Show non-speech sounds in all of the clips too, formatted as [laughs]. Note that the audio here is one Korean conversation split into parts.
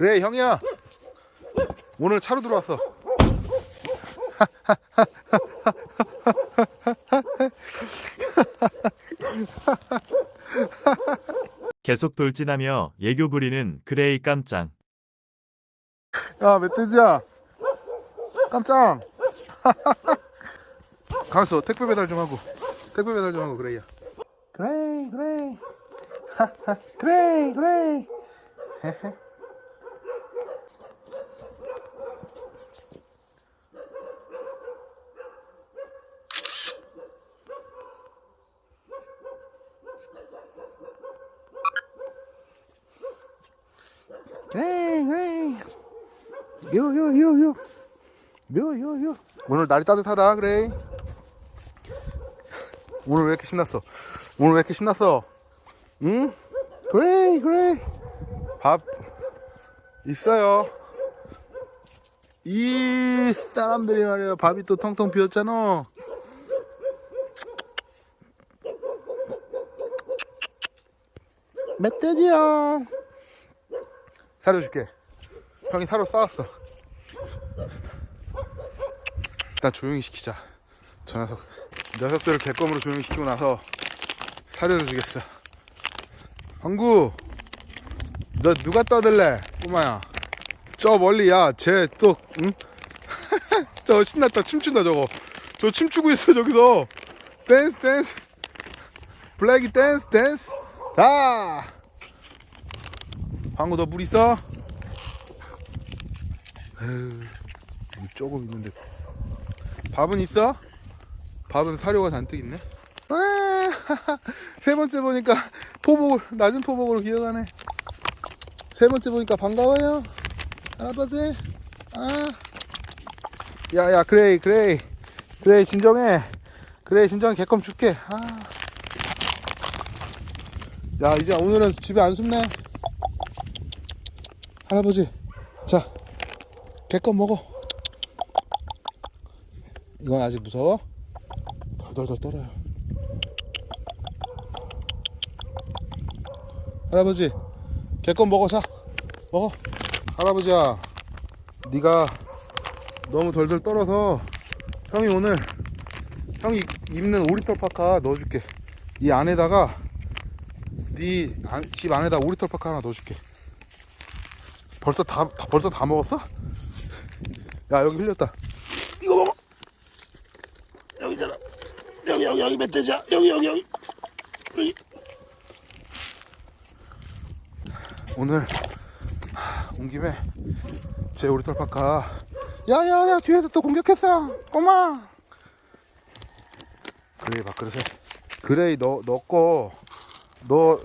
그래 형이야. 오늘 차로 들어왔어. 계속 돌진하며 애교 부리는 그레이 깜짱. 야 멧돼지야. 깜짝 가만있어 택배 배달 좀 하고. 택배 배달 좀 하고 그래야. 그래 그래 그래 그래 그래 그래 요요요요 요요요 오늘 날이 따뜻하다 그래 오늘 왜 이렇게 신났어? 오늘 왜 이렇게 신났어? 응? 그래 그래 밥 있어요. 이 사람들이 말이야 밥이 또 텅텅 비었잖아. 멧돼지야 사료 줄게. 형이 사료 싸왔어. 일단 조용히 시키자. 저 녀석 녀석들을 개껌으로 조용히 시키고 나서 사료를 주겠어. 황구 너 누가 떠들래? 꼬마야. 저 멀리 야쟤또 응? [laughs] 저 신났다. 춤춘다 저거. 저 춤추고 있어 저기서. 댄스 댄스. 블랙이 댄스 댄스. 자 황구 너 물 있어? 에휴 물 조금 있는데 밥은 있어? 밥은 사료가 잔뜩 있네. 아, [laughs] 세 번째 보니까 포복을 낮은 포복으로 기어가네. 세 번째 보니까 반가워요. 할아버지. 아. 야야 그레이 그레이 그레이 진정해. 그레이 진정해 개껌 줄게. 아. 야 이제 오늘은 집에 안 숨네. 할아버지. 자 개껌 먹어. 이건 아직 무서워? 덜덜덜 떨어요. 할아버지, 개껌 먹어, 자. 먹어. 할아버지야, 네가 너무 덜덜 떨어서 형이 오늘 형이 입는 오리털 파카 넣어줄게. 이 안에다가 네 집 안에다 오리털 파카 하나 넣어줄게. 벌써 다, 다- 벌써 다 먹었어? 야 여기 흘렸다. 이거 먹어. 여기잖아. 여기 여기 여기 멧돼지야. 여기 여기 여기. 오늘 하, 온 김에 제 오리털 파카. 야야야 뒤에서 또 공격했어. 꼬마. 그레이 밥그릇에 그레이 너 넣고 너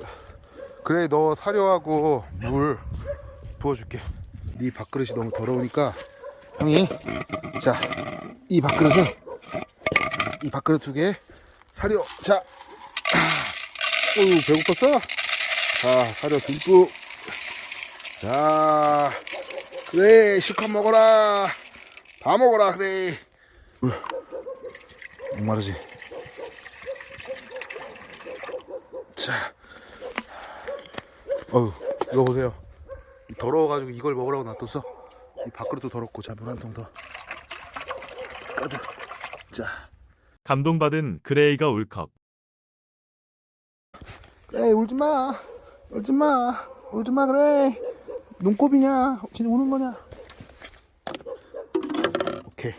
그레이 너 사료하고 물 부어줄게. 네 밥그릇이 너무 더러우니까 형이 자 이 밥그릇에 이 밥그릇 두 개 사료. 자 [clears throat] 어유 배고팠어? 자 사료 듬뿍. 자 그래 실컷 먹어라. 다 먹어라 그래. 물 목마르지. 자 어유 이거 보세요 더러워가지고 이걸 먹으라고 놔뒀어. 이 밥그릇도 더럽고 자 물 한 통 더. 가득 자. 감동받은 그레이가 울컥. 그래 울지마. 울지마. 울지마 그래 눈곱이냐? 진짜 우는 거냐? 오케이.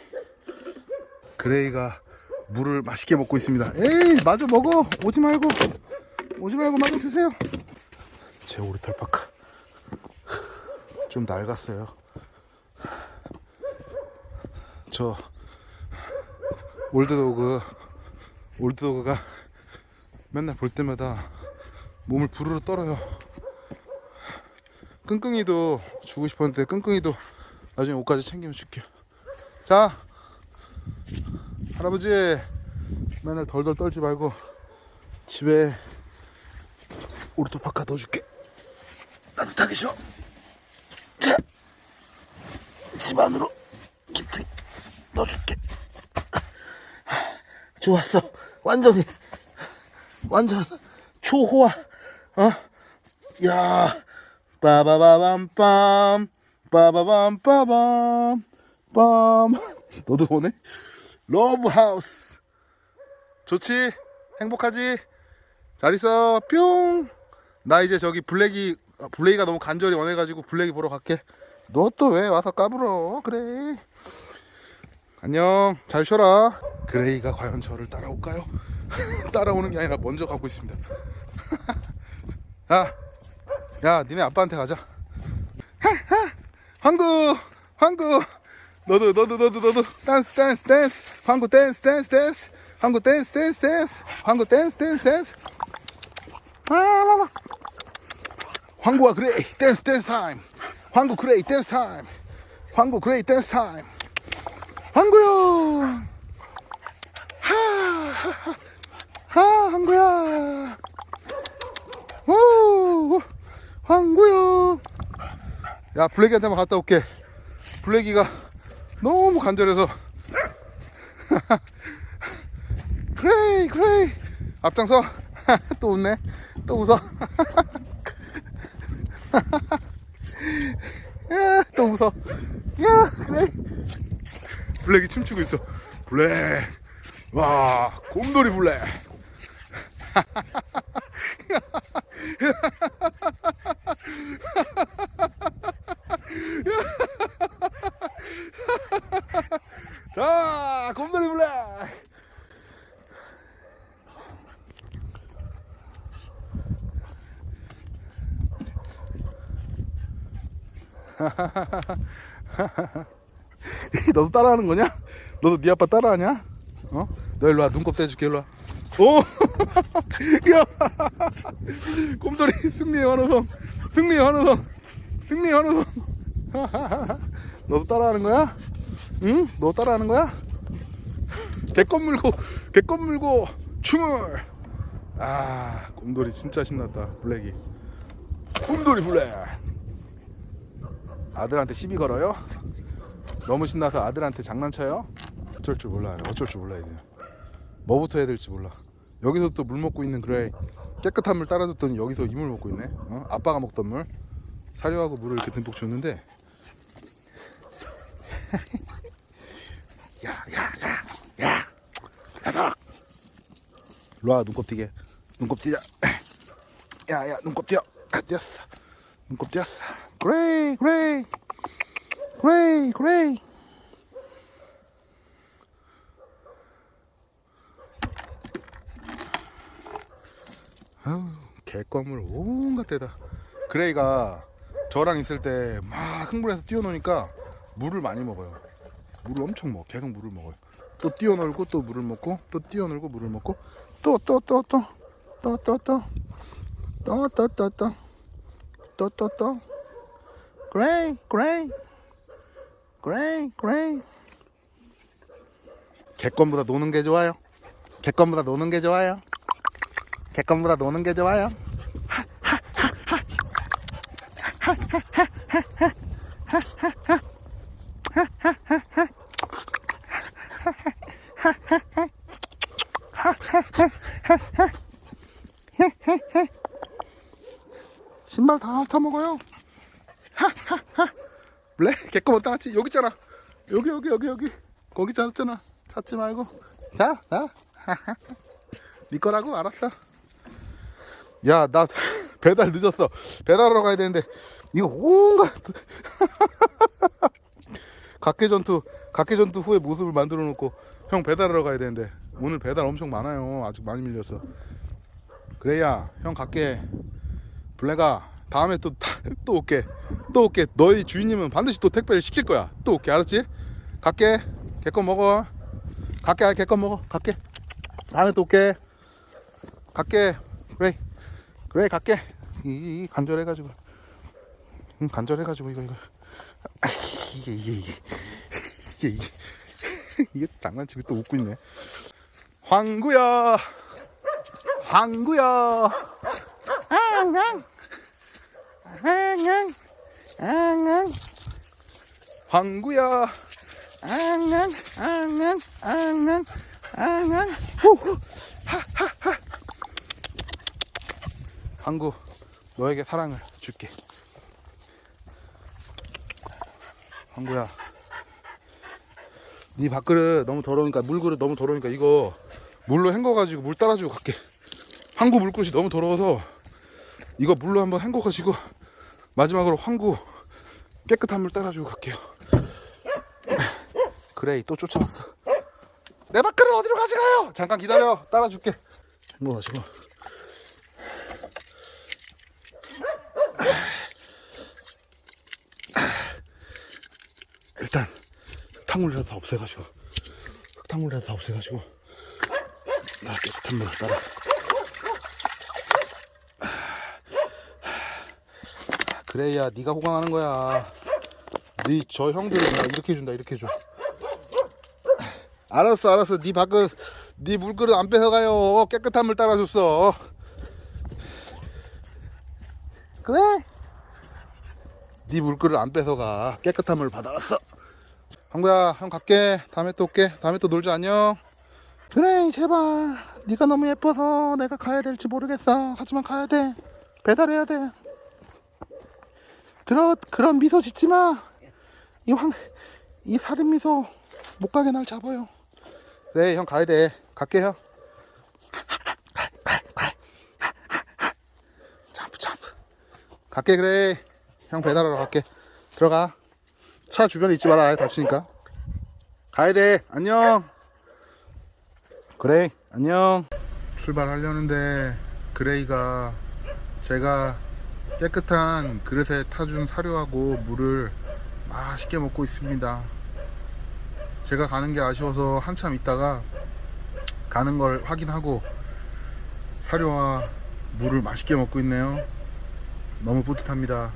그레이가 물을 맛있게 먹고 있습니다. 에이 마저 먹어. 오지 말고. 오지 말고 마저 드세요. 제 오리털 파카 좀 낡았어요 저 올드도그 올드도그가 맨날 볼 때마다 몸을 부르르 떨어요. 끙끙이도 주고 싶었는데 끙끙이도 나중에 옷까지 챙기면 줄게요. 자, 할아버지 맨날 덜덜 떨지 말고 집에 오르토파카 넣어줄게. 따뜻하게 쉬어. 자, 집 안으로 깊이 넣어줄게. 좋았어. 완전히 완전 초호화 어? 야 빠바바밤빰 빠바밤빠밤 빰 너도 보네? 러브하우스 좋지? 행복하지? 잘 있어 뿅 나 이제 저기 블랙이 아, 블랙이가 너무 간절히 원해가지고 블랙이 보러 갈게. 너 또 왜 와서 까불어? 그래. 안녕. 잘 쉬어라. 그레이가 과연 저를 따라올까요? [laughs] 따라오는 게 아니라 먼저 가고 있습니다. [laughs] 야, 야 니네 아빠한테 가자. 황구 황구. 너도 너도 너도 너도. 댄스 댄스 댄스. 황구 댄스 댄스 댄스. 황구 댄스 댄스 댄스. 황구 댄스 댄스 댄스. 아라라 황구와 그레이 댄스 댄스 타임 황구 그레이 댄스 타임 황구 그레이 댄스 타임 황구요 하하하 하 황구야! 오 황구요 야 블랙이한테 만 갔다 올게. 블랙이가 너무 간절해서. [laughs] 그레이 그레이! 앞장서. [laughs] 또 웃네. 또 웃어 [laughs] 야, 또 웃어 야 그레이 블랙이 춤추고 있어. 블랙. 와 곰돌이 블랙 [laughs] 자 곰돌이 블랙 [laughs] 너도 따라하는 거냐? 너도 네 아빠 따라하냐? 어? 너 일로 와 눈곱 떼줄게 일로 와. 오, [laughs] 야, 곰돌이 승리의 환호성, 승리의 환호성, 승리의 환호성. [laughs] 너도 따라하는 거야? 응? 너 따라하는 거야? 개껌 물고, 개껌 물고 춤을. 아, 곰돌이 진짜 신났다 블랙이. 곰돌이 블랙. 아들한테 시비 걸어요? 너무 신나서 아들한테 장난쳐요? 어쩔 줄 몰라요. 어쩔 줄 몰라요. 그냥. 뭐부터 해야 될지 몰라. 여기서 또 물 먹고 있는 그래 깨끗한 물 따라줬더니 여기서 이물 먹고 있네. 어? 아빠가 먹던 물 사료하고 물을 이렇게 듬뿍 줬는데. 야 야 야 야 [laughs] 야, 야다. 일로 와 눈곱 띄게. 눈곱 띄자. 야 야 눈곱 띄어. 아, 띄었어. 눈곱 띄었어. 그레이 그레이 그레이 그레이. 아우, 개껌을 온갖 데다. 그레이가 저랑 있을 때 막 흥분해서 뛰어노니까 물을 많이 먹어요. 물을 엄청 먹어. 계속 물을 먹어요. 또 뛰어놀고 또 물을 먹고 또 뛰어놀고 물을 먹고 또 또 또 또 또 또 또 또 또 또 또 또 또 또 그레이 그레이 그레이 그레이 개껌보다 노는 게 좋아요. 개껌보다 노는 게 좋아요. 개껌보다 노는 게 좋아요. 신발 다 핥아먹어요. 개껌 어디다 놨지? 여기 있잖아. 여기 여기 여기 여기 거기 찾았잖아. 찾지 말고. 자, 자. [laughs] 네 거라고 알았어. 야, 나 [laughs] 배달 늦었어. 배달하러 가야 되는데 이거 온갖 [laughs] 각계 전투 각계 전투 후의 모습을 만들어 놓고 형 배달하러 가야 되는데 오늘 배달 엄청 많아요. 아직 많이 밀렸어. 그래야 형 갈게. 블랙아 다음에 또 [laughs] 또 올게. 또 올게. 너희 주인님은 반드시 또 택배를 시킬 거야. 또 올게. 알았지? 갈게. 개껌 먹어. 갈게. 개껌 먹어. 갈게. 다음에 또 올게. 갈게. 그래. 그래 갈게. 이, 이 간절해가지고. 응, 간절해가지고 이거 이거. 아, [laughs] 이게 이게 이게 [laughs] 이게 이게 이게 장난치고 또 웃고 있네. 황구야. 황구야. 앙 앙. 앙앙. 앙앙. 황구야. 앙앙. 앙앙. 앙앙. 앙앙. 후. 황구 너에게 사랑을 줄게 황구야 네 밥그릇 너무 더러우니까 물그릇 너무 더러우니까 이거 물로 헹궈가지고 물 따라주고 갈게 황구 물그릇이 너무 더러워서 이거 물로 한번 헹궈가지고 마지막으로 황구 깨끗한 물 따라주고 갈게요. 그래 또 쫓아왔어. 내 밥그릇 어디로 가져가요? 잠깐 기다려. 따라줄게. 헹궈가지고. 일단 흙탕물이라도 다 없애가지고 흙탕물이라도 다 없애가지고 나 깨끗한 물을 따라 그래야 네가 호강하는 거야. 네 저 형들은 나 이렇게 해준다 이렇게 해줘. 알았어 알았어. 네 밥그릇 네 물그릇 안 뺏어가요. 깨끗한 물 따라줬어. 그래? 네 물그릇 안 뺏어가. 깨끗한 물 받아왔어. 형구야. 형 갈게. 다음에 또 올게. 다음에 또 놀자. 안녕. 그래 제발. 네가 너무 예뻐서 내가 가야 될지 모르겠어. 하지만 가야 돼. 배달해야 돼 그런 그런 미소 짓지 마. 이 황, 이 살인 미소 못 가게 날 잡아요. 그래 형 가야 돼. 갈게 형. 점프 점프. 갈게 그래. 형 배달하러 갈게. 들어가. 차 주변에 있지 마라 다치니까. 가야 돼. 안녕. 그래 안녕. 출발하려는데 그레이가 제가 깨끗한 그릇에 타준 사료하고 물을 맛있게 먹고 있습니다. 제가 가는 게 아쉬워서 한참 있다가 가는 걸 확인하고 사료와 물을 맛있게 먹고 있네요. 너무 뿌듯합니다.